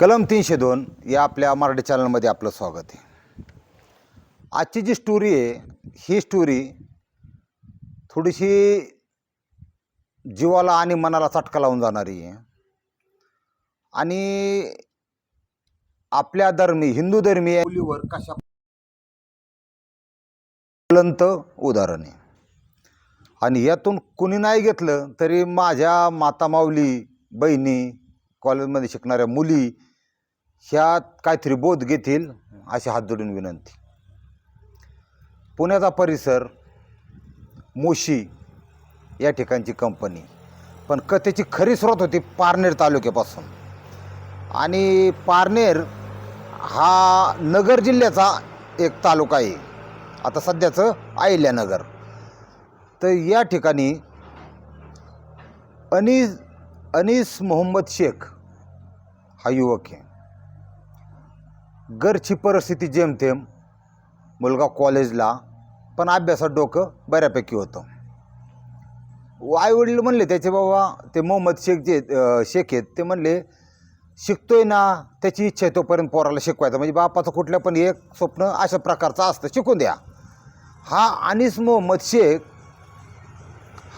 कलम तीनशे दोन या आपल्या मराठी चॅनलमध्ये आपलं स्वागत आहे. आजची जी स्टोरी आहे ही स्टोरी थोडीशी जीवाला आणि मनाला चटका लावून जाणारी आहे. आणि आपल्या धर्मी हिंदू धर्मीय मुलीवर कशा ज्वलंत उदाहरण आहे. आणि यातून कुणी नाही घेतलं तरी माझ्या माता माऊली बहिणी कॉलेजमध्ये शिकणाऱ्या मुली ह्यात काहीतरी बोध घेतील अशी हात जोडून विनंती. पुण्याचा परिसर मोशी या ठिकाणची कंपनी पण कथेची खरी स्रोत होती पारनेर तालुक्यापासून. आणि पारनेर हा नगर जिल्ह्याचा एक तालुका आहे. आता सध्याचं अहिल्यानगर तर या ठिकाणी अनीस अनीस मोहम्मद शेख हा युवक आहे. घरची परिस्थिती जेमतेम मुलगा कॉलेजला पण अभ्यासात डोकं बऱ्यापैकी होतं. आई वडील म्हणले त्याचे बाबा ते मोहम्मद शेख जे शेख आहेत ते म्हणले शिकतोय ना त्याची इच्छा आहे तोपर्यंत पोराला शिकवायचं. म्हणजे बापाचं कुठलं पण एक स्वप्न अशा प्रकारचं असतं शिकून द्या. हा अनिस मोहम्मद शेख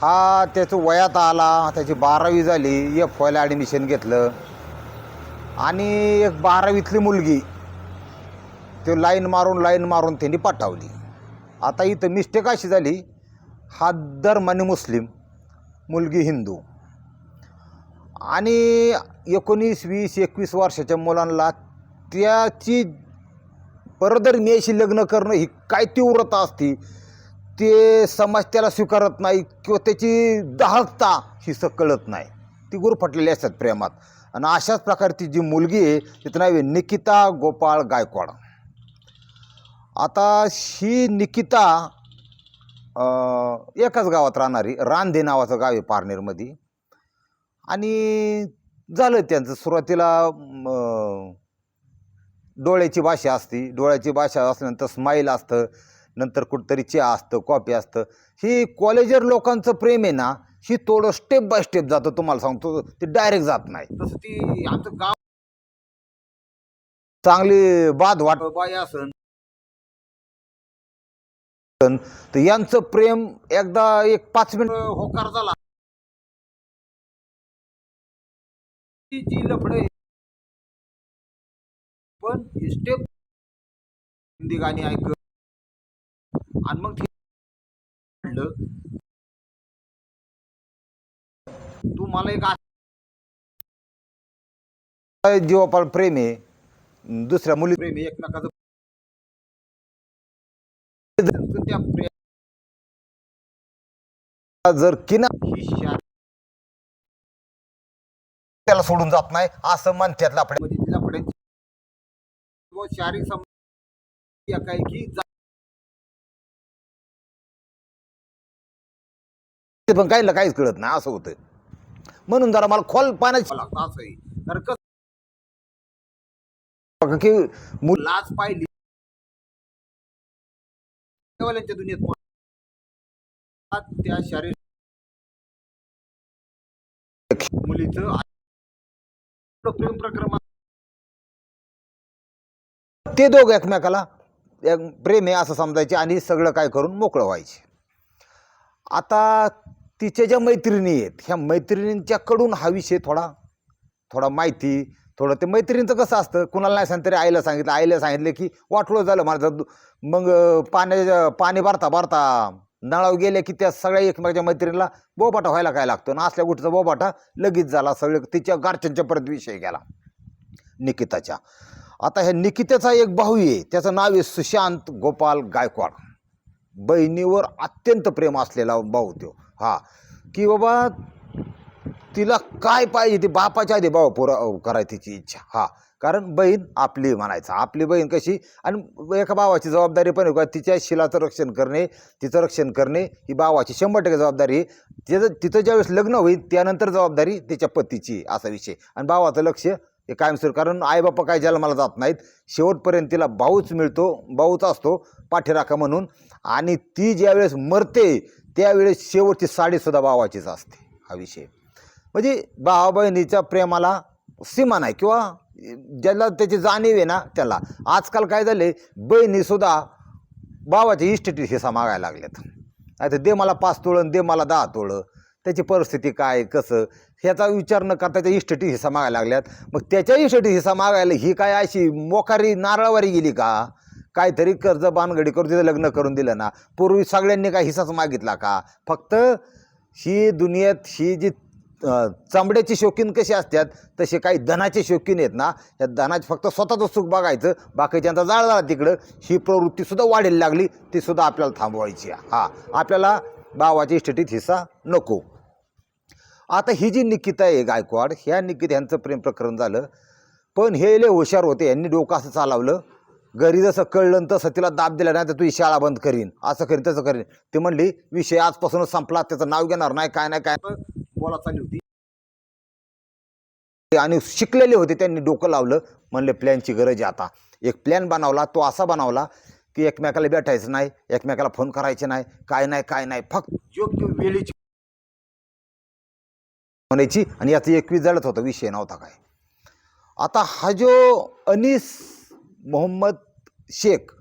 हा त्याचं वयात आला त्याची बारावी झाली एफ वायला ॲडमिशन घेतलं. आणि एक बारावीतली मुलगी तो लाईन मारून लाईन मारून त्यांनी पाठवली. आता इथं मिस्टेक अशी झाली हा धर्माने मुस्लिम मुलगी हिंदू. आणि एकोणीस वीस एकवीस वर्षाच्या मुलांना त्याची परधर्मीयाशी लग्न करणं ही काय तीव्रता असती ते समाज त्याला स्वीकारत नाही किंवा त्याची दाहकता ही स कळत नाही. ती गुरफटलेली असतात प्रेमात. आणि अशाच प्रकारची जी मुलगी आहे तिचं नाव आहे निकिता गोपाळ गायकवाड. आता ही निकिता एकाच गावात राहणारी रांधे नावाचं गाव आहे पारनेरमध्ये. आणि झालं त्यांचं सुरुवातीला डोळ्याची भाषा असती. डोळ्याची भाषा असल्यानंतर स्माईल असतं. नंतर कुठंतरी चहा असतं कॉफी असतं. ही कॉलेजर लोकांचं प्रेम आहे ना ही थोडं स्टेप बाय स्टेप जातं. तुम्हाला सांगतो ते डायरेक्ट जात नाही. तसं ती आमचं गाव चांगली बाद वाट बाई असन तर यांचं प्रेम एकदा एक पाच मिनिट होकार झाला. जी लफडे पण स्टेप हिंदी गाणी ऐक आणि मग ते मला एक जीवापाळ प्रेम आहे दुसऱ्या मुली प्रेम आहे एकमेकाचं जर किना त्याला सोडून जात नाही असं म्हणतात व शारीरिक संबंध ते पण काहीला काहीच कळत नाही असं होतं म्हणून जरा मला खोल पाण्याची लागतं असंही तर कसं की मुल लाच पाहिली. देवाल्यांच्या दुनियेत त्या शारीरिक मुलीचं प्रेम प्रक्रम ते दोघं एकमेकाला प्रेम आहे असं समजायचे आणि सगळं काय करून मोकळं व्हायचे. आता तिच्या ज्या मैत्रिणी आहेत ह्या मैत्रिणींच्याकडून हा विषय थोडा थोडा माहिती थोडं ते मैत्रिणीचं कसं असतं? कुणाला नाही सांगितलं तरी आईला सांगितलं. आईला सांगितलं की वाटलं झालं माझं मग पाण्या पाणी भरता भरता नळाव गेले की त्या सगळ्या एकमेकाच्या मैत्रिणीला बोबाटा व्हायला काय लागतो? ना असल्या गोष्टीचा बोबाटा लगेच झाला. सगळे तिच्या गारच्यांच्या परत विषय गेला. निकिताच्या. आता ह्या निकितेचा एक भाऊ आहे. त्याचं नाव आहे सुशांत गोपाल गायकवाड. बहिणीवर अत्यंत प्रेम असलेला भाऊ तो. हा. की बाबा तिला काय पाहिजे ती बापाच्या आधी भाऊ पुरा करायची तिची इच्छा. हा. कारण बहीण आपली म्हणायचं. आपली बहीण कशी? आणि एका भावाची जबाबदारी पण आहे. का तिच्या शिलाचं रक्षण करणे तिचं रक्षण करणे ही भावाची शंभर टक्के जबाबदारी तिचं तिचं ज्यावेळेस लग्न होईल त्यानंतर जबाबदारी तिच्या पतीची असा विषय. आणि भावाचं लक्ष हे कायमस्वरूप. कारण आईबापा काय जन्माला जात नाहीत. शेवटपर्यंत तिला भाऊच मिळतो भाऊच असतो पाठीराखा म्हणून. आणि ती ज्यावेळेस मरते त्यावेळेस शेवटची साडीसुद्धा भावाचीच असते. हा विषय. म्हणजे भावा बहिणीच्या प्रेमाला सीमा नाही किंवा ज्याला त्याची जाणीव आहे ना त्याला. आजकाल काय झाले बहिणीसुद्धा भावाच्या इस्टेटी हिस्सा मागायला लागल्यात. आता दे मला पाच तोळं दे मला दहा तोळं. त्याची परिस्थिती काय कसं? ह्याचा विचार न करता त्याच्या इस्टेटी हिस्सा मागायला लागल्यात. मग त्याच्या इस्टेटी हिस्सा मागायला ही काय अशी मोकारी नारळवारी गेली का? काहीतरी कर्ज बानगडी करून तिथं लग्न करून दिलं ना. पूर्वी सगळ्यांनी काय हिस्साच मागितला का? फक्त ही दुनियेत ही जी चांबड्याची शौकीन कशी असतात तसे काही धनाचे शौकीन आहेत ना या धनाचे फक्त स्वतःचं सुख बघायचं बाकीच्यांचा जाळ झाला तिकडं ही प्रवृत्तीसुद्धा वाढायला लागली तीसुद्धा आपल्याला थांबवायची आहे. हा आपल्याला भावाच्या इस्टेटीत हिस्सा नको. आता ही जी निकिता आहे गायकवाड ह्या निकिता यांचं प्रेम प्रकरण झालं पण हे लय हुशार होते यांनी डोकं असं चालवलं घरी जसं कळलं तसं तिला दाब दिला नाही तर तू शाळा बंद करीन असं करीन तसं करीन. ते म्हणली विषय आजपासूनच संपला त्याचं नाव घेणार नाही काय नाही काय बोला चालली होती. आणि शिकलेले होते त्यांनी डोकं लावलं. म्हणले प्लॅनची गरज आहे आता. एक प्लॅन बनवला तो असा बनवला की एकमेकाला भेटायचं नाही एकमेकाला फोन करायचे नाही काय नाही काय नाही फक्त योग्य वेळेची म्हणायची आणि याचं एकवीस जळत होतं विषय नव्हता काय. आता हा जो अनीस मोहम्मद शेख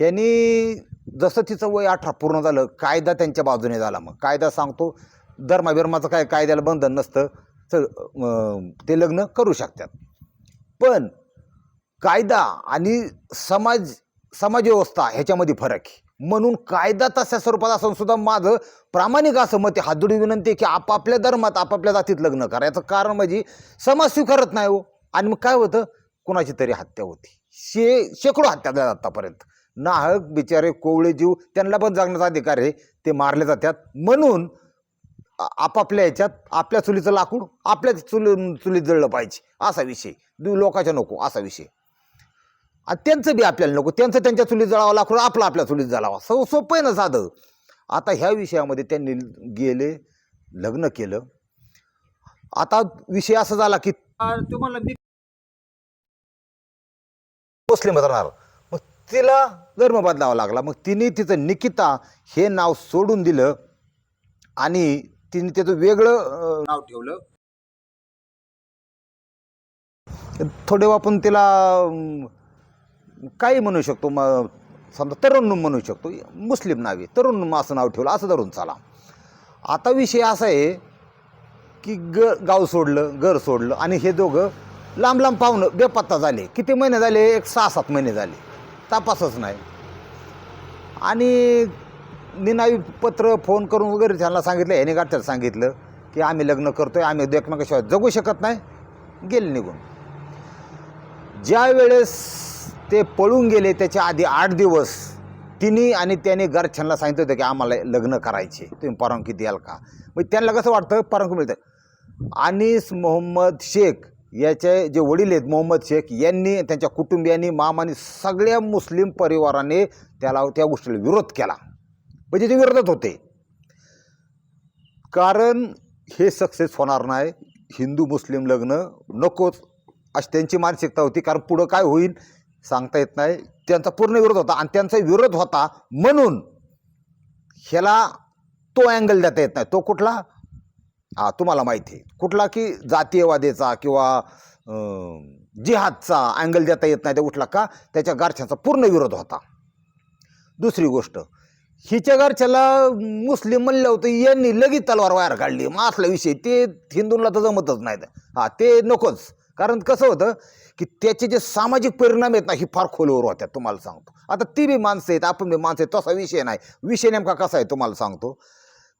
यांनी जसं तिचं वय अठरा पूर्ण झालं कायदा त्यांच्या बाजूने झाला मग. कायदा सांगतो धर्माबिर्माचं काय कायद्याला बंधन नसतं तर ते लग्न करू शकतात. पण कायदा आणि समाज समाजव्यवस्था ह्याच्यामध्ये फरक आहे. म्हणून कायदा तशा स्वरूपात असून सुद्धा माझं प्रामाणिक असं मत आहे. हातोडी विनंती आहे की आपापल्या धर्मात आपापल्या जातीत लग्न करायचं. कारण म्हणजे समाज स्वीकारत नाही हो. आणि मग काय होतं? कुणाची तरी हत्या होती. शे शेकडो हत्या झाल्या आतापर्यंत. नाहक बिचारे कोवळे जीव त्यांना पण जगण्याचा अधिकार आहे. ते मारले जातात. म्हणून आपापल्या ह्याच्यात आपल्या चुलीचं लाकूड आपल्या चुली चुलीत जळलं पाहिजे. असा विषय. दु लोकांच्या नको असा विषय. आणि त्यांचं बी आपल्याला नको. त्यांचं त्यांच्या चुलीत जळावं लाकूड आपलं आपल्या चुलीत जळावं. सो सोपं आहे ना साधं. आता ह्या विषयामध्ये त्यांनी गेले लग्न केलं. आता विषय असा झाला की तुम्हाला मी मुस्लिम राहणार मग तिला धर्म बदलावा लागला. मग तिने तिचं निकिता हे नाव सोडून दिलं. आणि तिने त्याचं वेगळं नाव ठेवलं. थोडे आपण तिला काही म्हणू शकतो मग समजा तरुण म्हणू शकतो मुस्लिम नावे तरुण असं नाव ठेवलं असं धरून चाला. आता विषय असा आहे की ग गाव सोडलं घर सोडलं आणि हे दोघं लांब लांब पाहुणं बेपत्ता झाले. किती महिने झाले? एक सहा सात महिने झाले. तपासच नाही. आणि निनावी पत्र फोन करून वगैरे त्यांना सांगितलं ह्याने गाठ्याला सांगितलं की आम्ही लग्न करतो आहे आम्ही एकमेकाशिवाय जगू शकत नाही गेले निघून. ज्या वेळेस ते पळून गेले त्याच्या आधी आठ दिवस तिने आणि त्याने घरच्यांना सांगितलं होतं की आम्हाला लग्न करायचे तुम्ही परवानगी द्याल का? मग त्यांना कसं वाटतं? परवानगी मिळतं. अनिस मोहम्मद शेख याचे जे वडील आहेत मोहम्मद शेख यांनी त्यांच्या कुटुंबियांनी मामानी सगळ्या मुस्लिम परिवाराने त्याला त्या गोष्टीला विरोध केला. म्हणजे ते विरोधात होते. कारण हे सक्सेस होणार नाही. हिंदू मुस्लिम लग्न नकोच अशी त्यांची मानसिकता होती. कारण पुढं काय होईल सांगता येत नाही. त्यांचा पूर्ण विरोध होता आणि त्यांचा विरोध होता म्हणून ह्याला तो अँगल देता येत नाही. तो कुठला? हा तुम्हाला माहिती आहे. कुठला की जातीयवादेचा किंवा जिहादचा अँगल देता येत नाही. ते उठला का? त्याच्या गारछ्याचा पूर्ण विरोध होता. दुसरी गोष्ट हिच्या घरच्याला मुस्लिम म्हणलं होतं यांनी लगेच तलवार वायर काढली. मग असला विषय ते हिंदूंना तर जमतच नाहीत. हा ते नकोच. कारण कसं होतं की त्याचे जे सामाजिक परिणाम आहेत ना ही फार खोलवर होत्या तुम्हाला सांगतो. आता ती बी माणसं आहेत आपण बी माणसं आहेत तसा विषय नाही. विषय नेमका कसा आहे तुम्हाला सांगतो.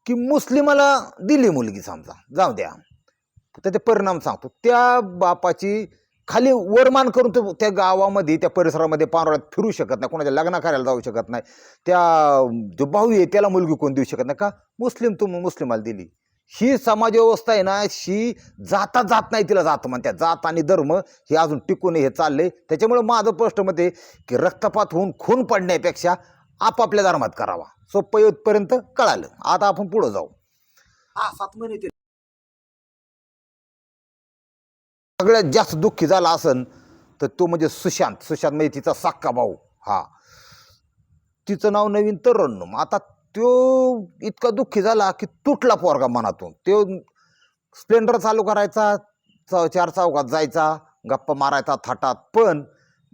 की मुस्लिमाला दिली मुलगी समजा जाऊ द्या. त्याचे परिणाम सांगतो. त्या बापाची खाली वरमान करून तो त्या गावामध्ये त्या परिसरामध्ये पानोळ्यात फिरू शकत नाही कोणाच्या लग्न करायला जाऊ शकत नाही. त्या जो भाऊ आहे त्याला मुलगी कोण देऊ शकत नाही का? मुस्लिम तू मुस्लिमाला दिली. ही समाजव्यवस्था आहे ना ही जाता जात नाही तिला जात म्हणत्या. जात आणि धर्म हे अजून टिकून हे चाललंय. त्याच्यामुळे माझं प्रश्न मत आहे की रक्तपात होऊन खून पडण्यापेक्षा आपापल्या धर्मात करावा. सोपं येतपर्यंत कळालं. आता आपण पुढं जाऊ. हा सात महिने सगळ्यात जास्त दुःखी झाला असन तर तो म्हणजे सुशांत. सुशांत म्हणजे तिचा साक्का भाऊ. हा. तिचं नाव नवीन तरण्णम आता तो इतका दुःखी झाला की तुटला पोरगा मनातून. तो स्प्लेंडर चालू करायचा चा चार चौकात जायचा गप्पा मारायचा थाटात. पण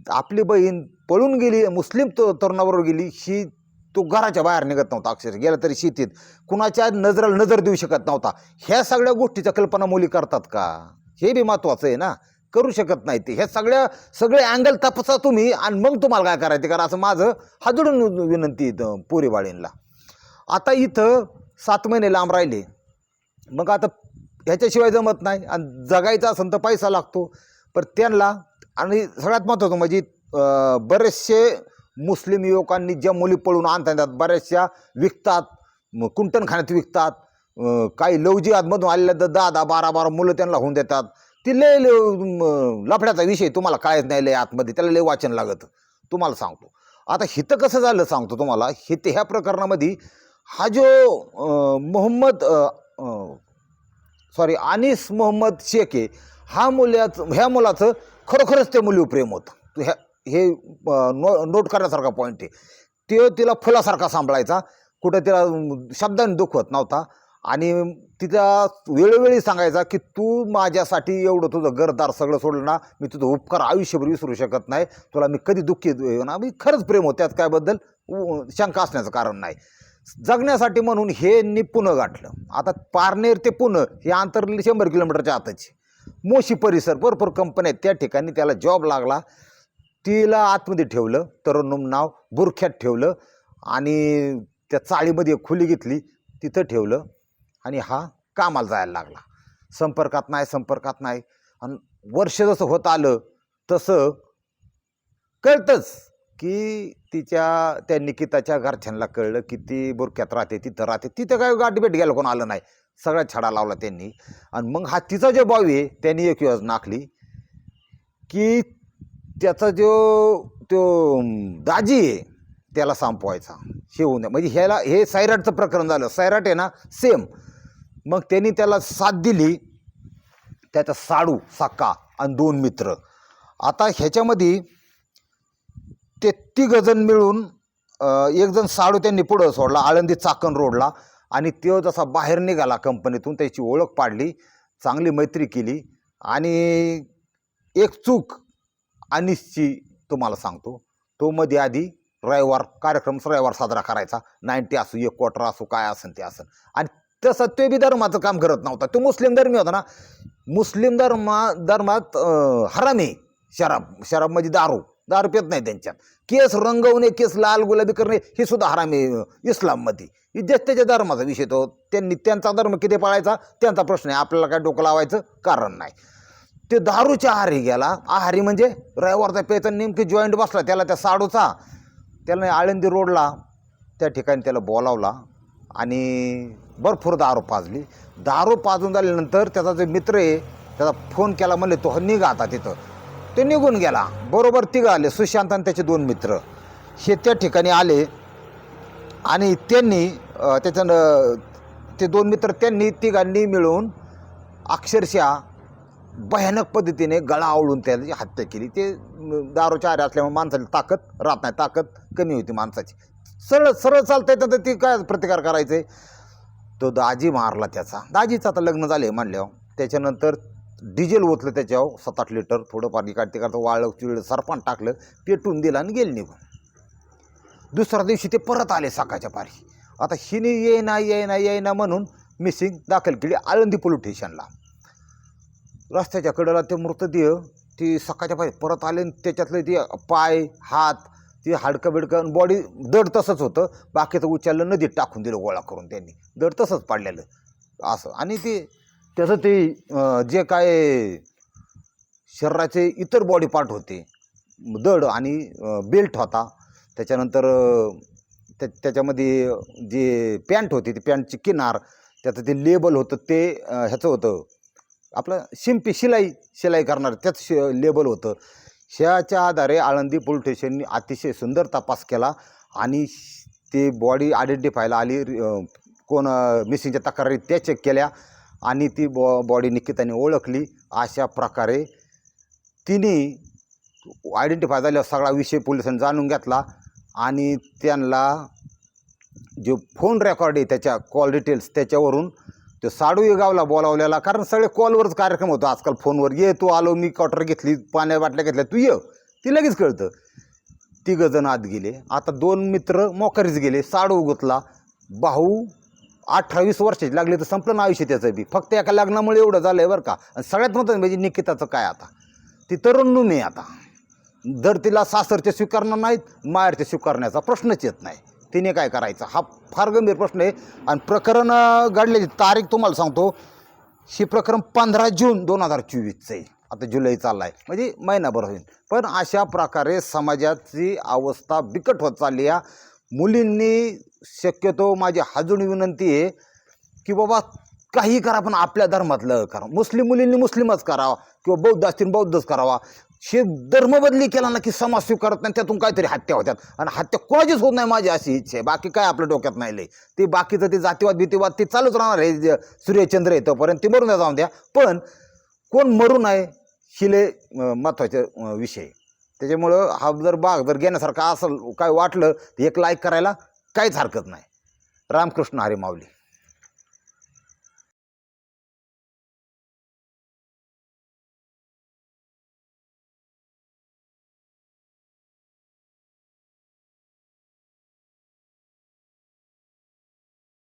आपली बहीण पळून गेली मुस्लिम तो तरुणाबरोबर गेली ही तो घराच्या बाहेर निघत नव्हता अक्षर गेला तरी शेतीत. कुणाच्या नजराला नजर देऊ शकत नव्हता. ह्या सगळ्या गोष्टीच्या कल्पना मुली करतात का? हे बी महत्त्वाचं आहे ना. करू शकत नाही ते. ह्या सगळ्या सगळे अँगल तपासा तुम्ही आणि मग तुम्हाला काय करायचं कारण असं माझं हादडून विनंती इथं पोरीवाळींना आता इथं सात महिने लांब राहिले. मग आता ह्याच्याशिवाय जमत नाही आणि जगायचा असेल तर पैसा लागतो. पण त्यांना आणि सगळ्यात महत्त्वाचं म्हणजे बरेचसे मुस्लिम युवकांनी ज्या मुली पळून आणतात येतात बऱ्याचशा विकतात म- कुंटणखान्यात विकतात काही लवजी आतमधून आलेल्या तर दहा दहा बारा बारा मुलं त्यांना होऊन देतात. ती लय लय, लफड्याचा विषय तुम्हाला कायच नाही लय आतमध्ये त्याला लय वाचन लागतं. तुम्हाला सांगतो. आता हिथं कसं झालं सांगतो तुम्हाला. हित ह्या प्रकरणामध्ये हा जो मोहम्मद सॉरी अनिस मोहम्मद शेख आहे हा मुलाचं ह्या मुलाचं खरोखरच त्या मुलीवर प्रेम होतं. ह्या हे नो नोट करण्यासारखा पॉईंट आहे. ते तिला फुलासारखा सांभाळायचा. कुठं तिला शब्दाने दुखवत नव्हता. आणि तिचा वेळोवेळी सांगायचा की तू माझ्यासाठी एवढं तुझं घरदार सगळं सोडलं ना मी तुझं उपकार आयुष्यभर विसरू शकत नाही. तुला मी कधी दुःखी ना मी खरंच प्रेम होत त्यात कायबद्दल शंका असण्याचं कारण नाही. जगण्यासाठी म्हणून हे नि पुणं गाठलं. आता पारनेर ते पुणं हे अंतर शंभर किलोमीटरच्या आताचे मोशी परिसर भरपूर कंपन्या आहेत. त्या ठिकाणी त्याला जॉब लागला. तिला आतमध्ये ठेवलं तरुणम नाव बुरख्यात ठेवलं आणि त्या चाळीमध्ये खुली घेतली. तिथं ठेवलं. आणि हा कामाला जायला लागला. संपर्कात नाही संपर्कात नाही. आणि वर्ष जसं होत आलं तसं कळतंच की तिच्या त्या निकिताच्या घरच्यांना कळलं की ती बुरक्यात राहते तिथं राहते. तिथं काय गाठभेट गेलं कोण आलं नाही. सगळा छडा लावला त्यांनी. आणि मग हा तिचा जो भाऊ आहे त्यांनी एक योजना आखली की त्याचा जो तो दाजी आहे त्याला संपवायचा. हे होऊन नये म्हणजे ह्याला हे सायराटचं प्रकरण झालं. सैराट आहे ना सेम मग त्यांनी त्याला साथ दिली. त्याचा साडू साक्का आणि दोन मित्र. आता ह्याच्यामध्ये ते तिघजण मिळून एकजण एक जण साडू त्यांनी पुढं सोडला आळंदी चाकण रोडला. आणि तो जसा बाहेर निघाला कंपनीतून त्याची ओळख पाडली चांगली मैत्री केली. आणि एक चूक अनिसची तुम्हाला सांगतो. तो मध्ये आधी रविवार कार्यक्रम रविवार साजरा करायचा. नाईन्टी असो एक क्वार्टर असो काय असेल ते असेल आणि तसं ते बी धर्माचं काम करत नव्हता. तो मुस्लिम धर्मी होता ना. मुस्लिम धर्मा धर्मात हरामे हराम आहे. शराब शराब म्हणजे दारू. दारू पेत नाही त्यांच्यात. केस रंगवणे केस लाल गुलाबी करणे हे सुद्धा हराम आहे इस्लाममध्ये. हे त्याच्या धर्माचा विषय तो. त्यांनी त्यांचा धर्म किती पाळायचा? त्यांचा प्रश्न आहे. आपल्याला काय डोकं लावायचं? कारण नाही. ते दारूच्या आहारी गेला. आहारी म्हणजे रविवारचा पेचा नेमकी जॉईंट बसला. त्याला त्या साडूचा त्याला आळंदी रोडला त्या ठिकाणी त्याला बोलावला. आणि भरपूर दारू पाजली. दारू पाजून झाल्यानंतर त्याचा जो मित्र आहे त्याचा फोन केला म्हणले तो निघा आता तिथं. ते निघून गेला. बरोबर तिघं आले सुशांत आणि त्याचे दोन मित्र. हे त्या ठिकाणी आले आणि त्यांनी त्याच्यानं ते दोन मित्र त्यांनी तिघांनी मिळून अक्षरशः भयानक पद्धतीने गळा आवळून त्याची हत्या केली. ते दारूच्या आरे असल्यामुळे माणसाची ताकद राहत नाही ताकद कमी होती माणसाची. सरळ सरळ चालता येतं तर ती काय प्रतिकार करायचे? तो दाजी मारला त्याचा. दाजीचं आता लग्न झाले म्हणल्यावर. त्याच्यानंतर डिझेल ओतलं त्याच्यावर सात आठ लिटर थोडं पाणी काढते करता वाळलं चिळलं सरपान टाकलं पेटून दिलं आणि गेलं निघून. दुसऱ्या दिवशी ते परत आले सकाळच्या पारी. आता हिने येईना येईना येईना म्हणून मिसिंग दाखल केली आळंदी पोलीस स्टेशनला. रस्त्याच्या कडेला ते मृतदेह ती सकाळच्या पाहिजे परत आले आणि त्याच्यातले ते पाय हात ती हाडकं बिडकं बॉडी दड तसंच होतं. बाकीचं उचललं नदीत टाकून दिलं गोळा करून त्यांनी. दड तसंच पाडलेलं. असं. आणि ते त्याचं ते जे काय शरीराचे इतर बॉडी पार्ट होते दड आणि बेल्ट होता. त्याच्यानंतर त्या त्याच्यामध्ये जे पॅन्ट होती ती पॅन्टची किनार त्याचं ते लेबल होतं ते ह्याचं होतं. आपलं शिंपी शिलाई शिलाई करणार त्याच शि लेबल होतं. ह्याच्या आधारे आळंदी पोलीस स्टेशननी अतिशय सुंदर तपास केला आणि ते बॉडी आयडेंटिफायला आली. कोण मिसिंगच्या तक्रारी त्या चेक केल्या आणि ती बॉ बॉडी निकिताने ओळखली. अशा प्रकारे तिने आयडेंटिफाय झाल्यावर सगळा विषय पोलिसांनी जाणून घेतला आणि त्यांना जो फोन रेकॉर्ड आहे त्याच्या कॉल डिटेल्स त्याच्यावरून तो साडू गावला बोलावलेला कारण सगळे कॉलवरच कार्यक्रम होतो. आजकाल फोनवर ये तू आलो मी क्वार्टर घेतली पाण्या बाटल्या घेतल्या तू ये. ती लगेच कळतं. तिघ जण आत गेले. आता दोन मित्र मोकरीच गेले. साडू गुतला भाऊ अठरावीस वर्षाची लागले तर संपलं ना आयुष्य त्याचं बी. फक्त एका लग्नामुळे एवढं झालं आहे बरं का. आणि सगळ्यात महत्त्वाचं म्हणजे निकिताचं काय आता? ती तरुण आहे आता. जर तिला सासरचे स्वीकारणार नाहीत माहेरचे स्वीकारण्याचा प्रश्नच येत नाही. तिने काय करायचं? हा फार गंभीर प्रश्न आहे. आणि प्रकरण घडल्याची तारीख तुम्हाला सांगतो. हे प्रकरण पंधरा जून दोन हजार चोवीसचं आहे. आता जुलै चालला आहे म्हणजे महिनाभर होईल. पण अशा प्रकारे समाजाची अवस्था बिकट होत चालली आहे. मुलींनी शक्यतो माझी हाजून विनंती आहे की बाबा काही करा पण आपल्या धर्मातलं करा. मुस्लिम मुलींनी मुस्लिमच करावा. किंवा बौद्ध असतील बौद्धच करावा. हे धर्म बदली केला ना की समाज स्वीकारत नाही त्यातून काहीतरी हत्या होत्यात. आणि हत्या कोणाचीच होत नाही माझी अशी इच्छा आहे. बाकी काय आपल्या डोक्यात नाही लय. ते बाकीचं ते जातीवाद भीतीवाद ते चालूच राहणार आहे. सूर्यचंद्र येतोपर्यंत ते मरून द्या जाऊन द्या. पण कोण मरू नये हिले महत्त्वाचे विषय त्याच्यामुळं हा जर बाग जर घेण्यासारखा असं काय वाटलं तर एक लाईक करायला काहीच हरकत नाही. रामकृष्ण हरी माऊली.